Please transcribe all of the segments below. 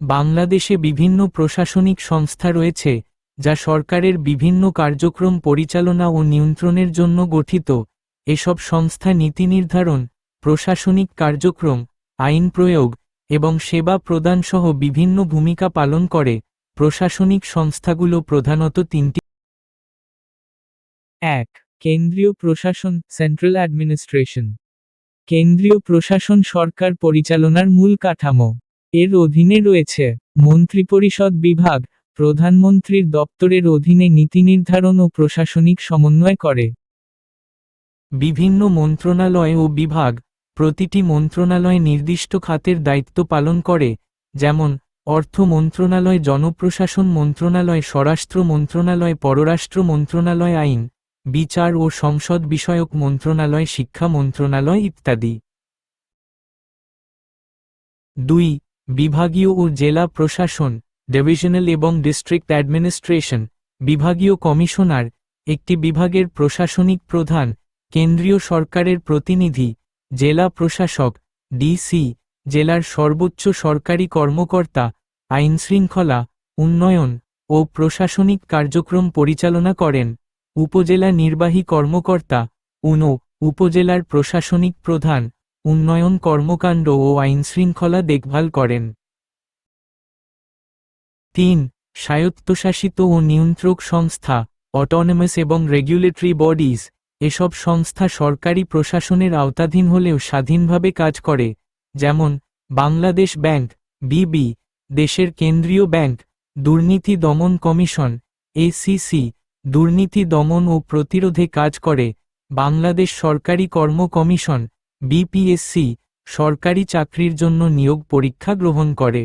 বাংলাদেশে বিভিন্ন প্রশাসনিক সংস্থা রয়েছে, যা সরকারের বিভিন্ন কার্যক্রম পরিচালনা ও নিয়ন্ত্রণের জন্য গঠিত। এসব সংস্থা নীতি নির্ধারণ, প্রশাসনিক কার্যক্রম, আইন প্রয়োগ এবং সেবা প্রদান সহ বিভিন্ন ভূমিকা পালন করে। প্রশাসনিক সংস্থাগুলো প্রধানত তিনটি। এক, কেন্দ্রীয় প্রশাসন সেন্ট্রাল অ্যাডমিনিস্ট্রেশন কেন্দ্রীয় প্রশাসন সরকার পরিচালনার মূল কাঠামো। এর অধীনে রয়েছে মন্ত্রিপরিষদ বিভাগ, প্রধানমন্ত্রীর দপ্তরের অধীনে নীতি নির্ধারণ ও প্রশাসনিক সমন্বয় করে। বিভিন্ন মন্ত্রণালয় ও বিভাগ প্রতিটি মন্ত্রণালয় নির্দিষ্ট খাতের দায়িত্ব পালন করে, যেমন অর্থ মন্ত্রণালয়, জনপ্রশাসন মন্ত্রণালয়, স্বরাষ্ট্র মন্ত্রণালয়, পররাষ্ট্র মন্ত্রণালয়, আইন, বিচার ও সংসদ বিষয়ক মন্ত্রণালয়, শিক্ষা মন্ত্রণালয় ইত্যাদি। দুই বিভাগীয় ও জেলা প্রশাসন, ডিভিশনাল এবং ডিস্ট্রিক্ট অ্যাডমিনিস্ট্রেশন, বিভাগীয় কমিশনার, একটি বিভাগের প্রশাসনিক প্রধান, কেন্দ্রীয় সরকারের প্রতিনিধি, জেলা প্রশাসক, ডিসি, জেলার সর্বোচ্চ সরকারি কর্মকর্তা, আইনশৃঙ্খলা, উন্নয়ন ও প্রশাসনিক কার্যক্রম পরিচালনা করেন। উপজেলা নির্বাহী কর্মকর্তা, উনো, উপজেলার প্রশাসনিক প্রধান। উন্নয়ন কর্মকাণ্ড ও আইনশৃঙ্খলা দেখভাল করেন। তিন, স্বায়ত্তশাসিত ও নিয়ন্ত্রক সংস্থা অটোনমাস এবং রেগুলেটরি বডিজ এসব সংস্থা সরকারি প্রশাসনের আওতাধীন হলেও স্বাধীনভাবে কাজ করে, যেমন বাংলাদেশ ব্যাংক, বিবি, দেশের কেন্দ্রীয় ব্যাংক, দুর্নীতি দমন কমিশন, এসিসি, দুর্নীতি দমন ও প্রতিরোধে কাজ করে, বাংলাদেশ সরকারি কর্ম কমিশন বিপিএসসি সরকারি চাকরির জন্য নিয়োগ পরীক্ষা গ্রহণ করে।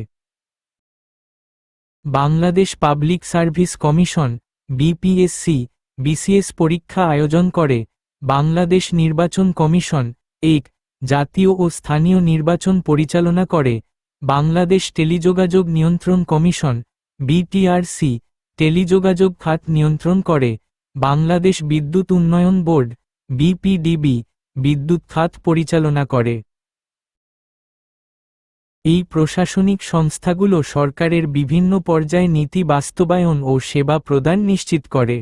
Bangladesh public service commission BPSC BCS পরীক্ষা আয়োজন করে। বাংলাদেশ নির্বাচন কমিশন, এক, জাতীয় ও স্থানীয় নির্বাচন পরিচালনা করে। বাংলাদেশ টেলিযোগাযোগ নিয়ন্ত্রণ কমিশন বিটিআরসি টেলিযোগাযোগ খাত নিয়ন্ত্রণ করে। বাংলাদেশ বিদ্যুৎ উন্নয়ন বোর্ড বিপিডিবি বিদ্যুৎ খাত পরিচালনা করে। এই প্রশাসনিক সংস্থাগুলো সরকারের বিভিন্ন পর্যায়ে নীতি বাস্তবায়ন ও সেবা প্রদান নিশ্চিত করে।